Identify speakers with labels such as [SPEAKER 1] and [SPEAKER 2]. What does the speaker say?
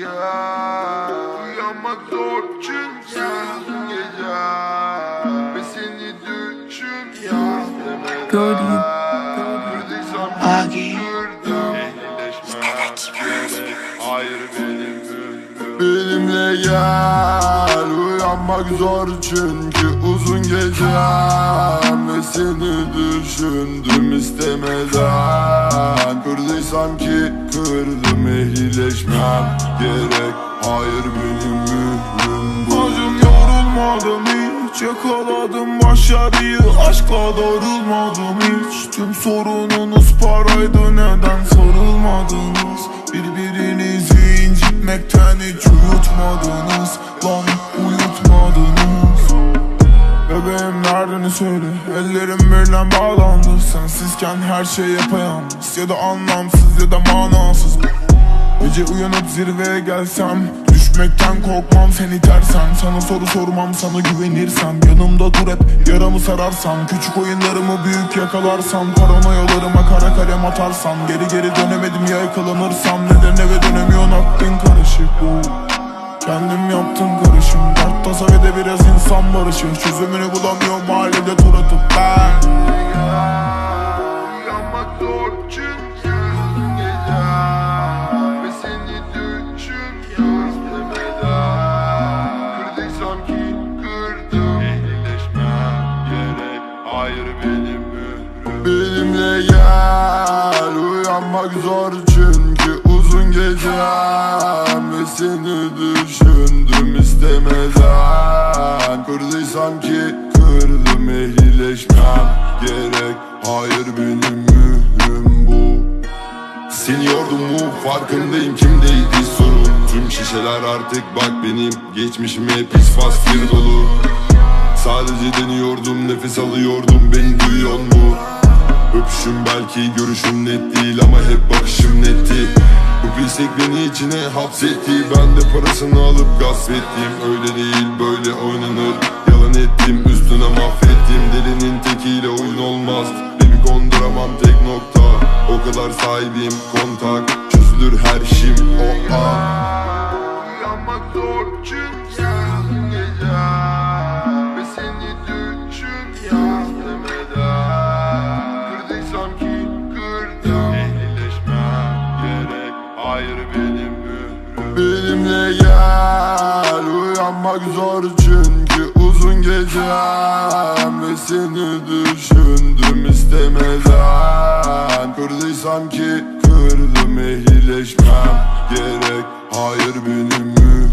[SPEAKER 1] ya. Uyanmak zor çünkü uzun gece Ve seni düşün ya
[SPEAKER 2] Gördüm. Agi.
[SPEAKER 1] Hayır benim Benimle gel. Uyanmak zor çünkü uzun gecem Ve seni düşündüm istemeden. Kırdıysam ki kırdım ehlileşmem gerek. Hayır benim mührüm bu.
[SPEAKER 3] Acım yorulmadım hiç Yakaladım başarıyı. Aşkla darılmadım hiç. Tüm sorununuz paraydı Neden sarılmadınız? Birbirinizi incitmekten hiç uyutmadınız Lan uyutmadınız. Bebeğim neredeni söyle Ellerim birden bağlandı. Sensizken her şey yapayalnız. Ya da anlamsız ya da manasız Gece uyanıp zirveye gelsem Düşmekten korkmam sen itersen Sana soru sormam sana güvenirsem. Yanımda dur hep yaramı sararsan Küçük oyunlarımı büyük yakalarsam. Paranoyalarıma kara kalem atarsan Geri geri dönemedim ya yakalanırsam. Neden eve dönemiyorsun? Aklın karışık. Bu Kendim yaptım karışım. Dert tasa ve de biraz insan barışı. Çözümünü bulamıyorum mahallede tur atıp ben
[SPEAKER 1] benim mührüm Benimle gel Uyanmak zor çünkü uzun gecem Ve seni düşündüm istemeden. Kırdıysam ki kırdım ehlileşmem gerek. Hayır benim mührüm bu. Seni yordum mu farkındayım kimdeydi sorun. Tüm şişeler artık bak benim geçmişime pis fastir dolu Sadece deniyordum nefes alıyordum. Beni duyuyor mu? Öpüşüm belki görüşüm net değil ama hep bakışım netti. Bu pislik beni içine hapsetti. Ben de parasını alıp gasp ettim. Öyle değil böyle oynanır. Yalan ettim üstüne mahvettim. Delinin tekiyle oyun olmaz. Beni konduramam tek nokta. O kadar sahibim kontak. Çözülür her işim. O an. Uyanmak Uyanmak zor çünkü uzun gecem Ve seni düşündüm istemeden. Kırdıysam ki kırdım ehlileşmem gerek. Hayır benim mührüm